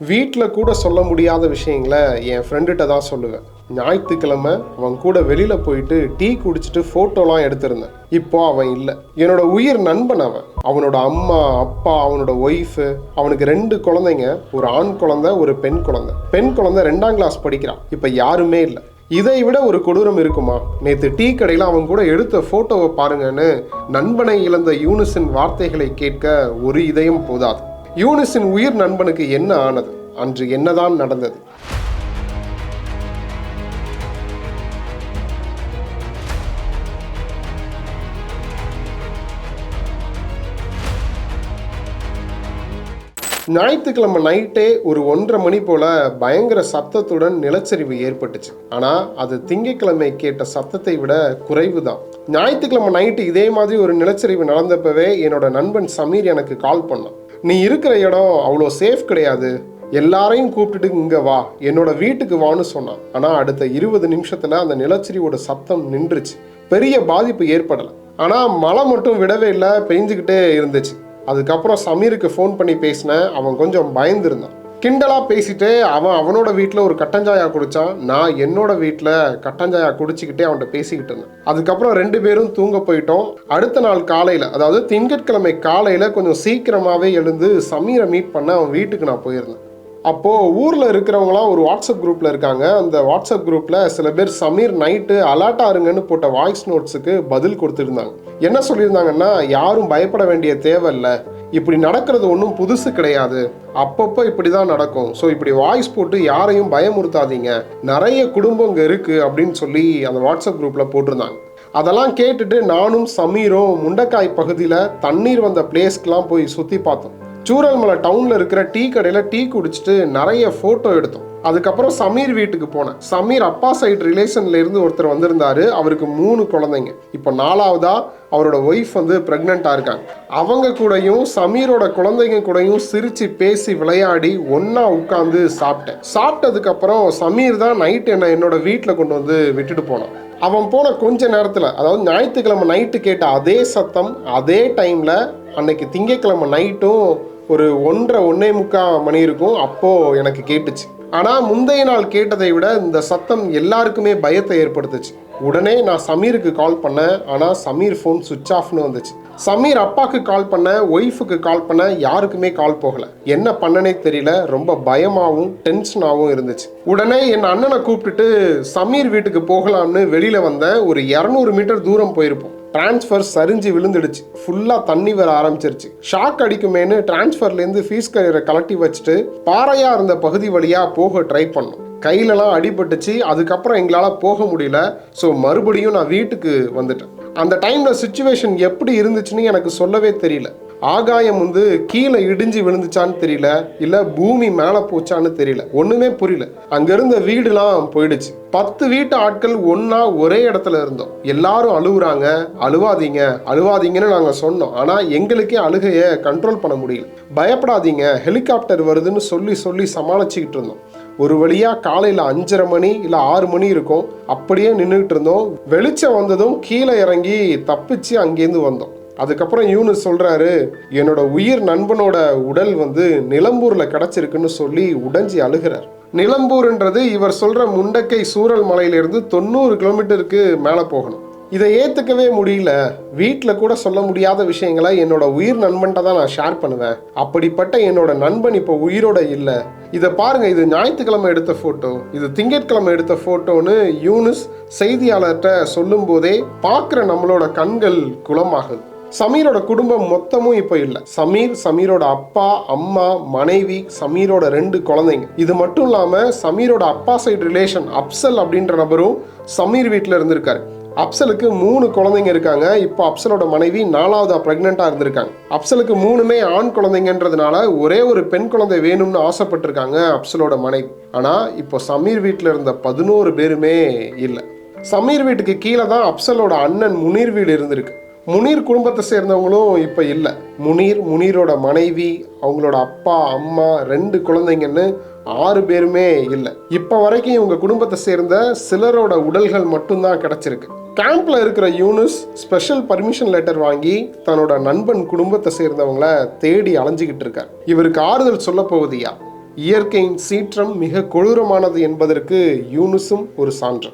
வீட்டில் கூட சொல்ல முடியாத விஷயங்களை என் ஃப்ரெண்டுகிட்ட தான் சொல்லுவேன். ஞாயிற்றுக்கிழமை அவன் கூட வெளியில் போயிட்டு டீ குடிச்சிட்டு ஃபோட்டோலாம் எடுத்திருந்தேன். இப்போ அவன் இல்லை. என்னோட உயிர் நண்பன் அவன். அவனோட அம்மா அப்பா அவனோட ஒய்ஃபு அவனுக்கு ரெண்டு குழந்தைங்க ஒரு ஆண் குழந்தை ஒரு பெண் குழந்தை. பெண் குழந்தை ரெண்டாம் கிளாஸ் படிக்கிறான். இப்போ யாருமே இல்லை. இதை விட ஒரு கொடூரம் இருக்குமா? நேற்று டீ கடையில் அவன் கூட எடுத்த ஃபோட்டோவை பாருங்கன்னு நண்பனை இழந்த யூனிசின் வார்த்தைகளை கேட்க ஒரு இதயம் போதாது. யூனிஸின் உயிர் நண்பனுக்கு என்ன ஆனது? அன்று என்னதான் நடந்தது? ஞாயிற்றுக்கிழமை நைட்டே ஒரு ஒன்றரை மணி போல பயங்கர சப்தத்துடன் நிலச்சரிவு ஏற்பட்டுச்சு. ஆனா அது திங்கட்கிழமை கேட்ட சத்தத்தை விட குறைவு தான் ஞாயிற்றுக்கிழமை நைட்டு இதே மாதிரி ஒரு நிலச்சரிவு நடந்தப்பவே என்னோட நண்பன் சமீர் எனக்கு கால் பண்ணான். நீ இருக்கிற இடம் அவ்வளோ சேஃப் கிடையாது. எல்லாரையும் கூப்பிட்டுட்டு இங்கே வா. என்னோட வீட்டுக்கு வான்னு சொன்னான். ஆனால் அடுத்த இருபது நிமிஷத்தில் அந்த நிலச்சரிவோட சத்தம் நின்றுச்சு. பெரிய பாதிப்பு ஏற்படலை. ஆனால் மழை மட்டும் விடவே இல்லை பெஞ்சுக்கிட்டே இருந்துச்சு. அதுக்கப்புறம் சமீருக்கு ஃபோன் பண்ணி பேசினேன். அவன் கொஞ்சம் பயந்துருந்தான். கிண்டலாக பேசிட்டு அவன் அவனோட வீட்டில் ஒரு கட்டஞ்சாயா குடித்தான் நான் என்னோட வீட்டில் கட்டஞ்சாயா குடிச்சிக்கிட்டே அவன்கிட்ட பேசிக்கிட்டு இருந்தேன். அதுக்கப்புறம் ரெண்டு பேரும் தூங்க போயிட்டோம். அடுத்த நாள் காலையில் அதாவது திங்கட்கிழமை காலையில் கொஞ்சம் சீக்கிரமாகவே எழுந்து சமீரை மீட் பண்ண அவன் வீட்டுக்கு நான் போயிருந்தேன். அப்போது ஊரில் இருக்கிறவங்களாம் ஒரு வாட்ஸ்அப் குரூப்பில் இருக்காங்க. அந்த வாட்ஸ்அப் குரூப்பில் சில பேர் சமீர் நைட்டு அலர்ட்டாக இருங்கன்னு போட்ட வாய்ஸ் நோட்ஸுக்கு பதில் கொடுத்துருந்தாங்க. என்ன சொல்லியிருந்தாங்கன்னா யாரும் பயப்பட வேண்டிய தேவை இல்லை இப்படி நடக்கிறது ஒன்றும் புதுசு கிடையாது. அப்பப்போ இப்படி தான் நடக்கும். ஸோ இப்படி வாய்ஸ் போட்டு யாரையும் பயமுறுத்தாதீங்க. நிறைய குடும்பம் இங்கே இருக்குது அப்படின்னு சொல்லி அந்த வாட்ஸ்அப் குரூப்பில் போட்டிருந்தாங்க. அதெல்லாம் கேட்டுட்டு நானும் சமீரும் முண்டக்காய் பகுதியில் தண்ணீர் வந்த பிளேஸ்க்கெலாம் போய் சுற்றி பார்த்தோம். சூரல்மலை டவுனில் இருக்கிற டீ கடையில் டீ குடிச்சிட்டு நிறைய ஃபோட்டோ எடுத்தோம். அதுக்கப்புறம் சமீர் வீட்டுக்கு போனேன். சமீர் அப்பா சைடு ரிலேஷன்ல இருந்து ஒருத்தர் வந்திருந்தாரு. அவருக்கு மூணு குழந்தைங்க. இப்போ நாலாவதா அவரோட ஒய்ஃப் வந்து ப்ரெக்னெண்ட்டாக இருக்காங்க. அவங்க கூடயும் சமீரோட குழந்தைங்க கூடயும் சிரிச்சு பேசி விளையாடி ஒன்றா உட்காந்து சாப்பிட்டேன். சாப்பிட்டதுக்கப்புறம் சமீர் தான் நைட் என்ன என்னோட வீட்டில் கொண்டு வந்து விட்டுட்டு போனான். அவன் போன கொஞ்ச நேரத்தில் அதாவது ஞாயிற்றுக்கிழமை நைட்டு கேட்ட அதே சத்தம் அதே டைமில் அன்னைக்கு திங்கக்கிழமை நைட்டும் ஒரு ஒன்றரை ஒன்னே முக்கால் மணி இருக்கும். அப்போது எனக்கு கேட்டுச்சு. ஆனால் முந்தைய நாள் கேட்டதை விட இந்த சத்தம் எல்லாருக்குமே பயத்தை ஏற்படுத்துச்சு. உடனே நான் சமீருக்கு கால் பண்ணேன். ஆனால் சமீர் ஃபோன் சுவிட்ச் ஆஃப்னு வந்துச்சு. சமீர் அப்பாவுக்கு கால் பண்ண ஒய்ஃபுக்கு கால் பண்ண யாருக்குமே கால் போகல. என்ன பண்ணனே தெரியல. ரொம்ப பயமாகவும் டென்ஷனாகவும் இருந்துச்சு. உடனே என் அண்ணனை கூப்பிட்டுட்டு சமீர் வீட்டுக்கு போகலாம்னு வெளியில் வந்தேன். ஒரு இரநூறு மீட்டர் தூரம் போயிருப்போம். டிரான்ஸ்ஃபர் சரிஞ்சு விழுந்துடுச்சு. ஃபுல்லாக தண்ணி வர ஆரம்பிச்சிருச்சு. ஷாக் அடிக்குமேனு டிரான்ஸ்ஃபர்லேருந்து ஃபீஸ் கரியரை கலட்டி வச்சுட்டு பாறையாக இருந்த பகுதி வழியாக போக ட்ரை பண்ணோம். கையிலலாம் அடிபட்டுச்சு. அதுக்கப்புறம் எங்களால் போக முடியல. ஸோ மறுபடியும் நான் வீட்டுக்கு வந்துட்டேன். அந்த டைமில் சுச்சுவேஷன் எப்படி இருந்துச்சுன்னு எனக்கு சொல்லவே தெரியல. ஆகாயம் வந்து கீழே இடிஞ்சு விழுந்துச்சான்னு தெரியல இல்லை பூமி மேலே போச்சான்னு தெரியல. ஒன்றுமே புரியல. அங்கிருந்த வீடுலாம் போயிடுச்சு. பத்து வீட்டு ஆட்கள் ஒன்றா ஒரே இடத்துல இருந்தோம். எல்லாரும் அழுகுறாங்க. அழுவாதீங்க அழுவாதீங்கன்னு நாங்கள் சொன்னோம். ஆனால் எங்களுக்கே அழுகையை கண்ட்ரோல் பண்ண முடியல. பயப்படாதீங்க ஹெலிகாப்டர் வருதுன்னு சொல்லி சொல்லி சமாளிச்சுக்கிட்டு இருந்தோம். ஒரு வழியாக காலையில் அஞ்சரை மணி இல்லை ஆறு மணி இருக்கும். அப்படியே நின்றுக்கிட்டு இருந்தோம். வெளிச்சம் வந்ததும் கீழே இறங்கி தப்பிச்சு அங்கேருந்து வந்தோம். அதுக்கப்புறம் யூனு சொல்கிறாரு என்னோட உயிர் நண்பனோட உடல் வந்து நிலம்பூரில் கிடச்சிருக்குன்னு சொல்லி உடைஞ்சி அழுகிறார். நிலம்பூர்ன்றது இவர் சொல்கிற முண்டக்கை சூரல் மலையிலிருந்து தொண்ணூறு கிலோமீட்டருக்கு மேலே போகணும். இதை ஏற்றுக்கவே முடியல. வீட்டில் கூட சொல்ல முடியாத விஷயங்களை என்னோட உயிர் நண்பன்ட்ட தான் நான் ஷேர் பண்ணுவேன். அப்படிப்பட்ட என்னோட நண்பன் இப்போ உயிரோட இல்லை. இதை பாருங்கள் இது ஞாயிற்றுக்கிழமை எடுத்த ஃபோட்டோ இது திங்கட்கிழமை எடுத்த ஃபோட்டோன்னு யூனிஸ் செய்தியாளர்கிட்ட சொல்லும்போதே பார்க்குற நம்மளோட கண்கள் குளமாகுது. சமீரோட குடும்பம் மொத்தமும் இப்போ இல்லை. சமீர் சமீரோட அப்பா அம்மா மனைவி சமீரோட ரெண்டு குழந்தைங்க. இது மட்டும் இல்லாமல் சமீரோட அப்பா சைடு ரிலேஷன் அப்சல் அப்படின்ற நபரும் சமீர் வீட்டில் இருந்திருக்காரு. அப்சலுக்கு மூணு குழந்தைங்க இருக்காங்க. இப்போ அப்சலோட மனைவி நாலாவது ப்ரெக்னெண்ட்டாக இருந்திருக்காங்க. அப்சலுக்கு மூணுமே ஆண் குழந்தைங்கன்றதுனால ஒரே ஒரு பெண் குழந்தை வேணும்னு ஆசைப்பட்டிருக்காங்க அப்சலோட மனைவி. ஆனால் இப்போ சமீர் வீட்டில் இருந்த பதினோரு பேருமே இல்லை. சமீர் வீட்டுக்கு கீழே தான் அப்சலோட அண்ணன் முனீர் வீடு இருந்திருக்கு. முனீர் குடும்பத்தை சேர்ந்தவங்களும் இப்போ இல்லை. முனீர் முனீரோட மனைவி அவங்களோட அப்பா அம்மா ரெண்டு குழந்தைங்கன்னு ஆறு பேருமே இல்லை. இப்போ வரைக்கும் இவங்க குடும்பத்தை சேர்ந்த சிலரோட உடல்கள் மட்டும்தான் கிடச்சிருக்கு. கேம்ப்ல இருக்கிற யூனுஸ் ஸ்பெஷல் பர்மிஷன் லெட்டர் வாங்கி தன்னோட நண்பன் குடும்பத்தை சேர்ந்தவங்கள தேடி அலைஞ்சிக்கிட்டு இருக்கார். இவருக்கு ஆறுதல் சொல்ல போகுதியா இயற்கையின் சீற்றம் மிக கொடூரமானது என்பதற்கு யூனுஸும் ஒரு சான்று.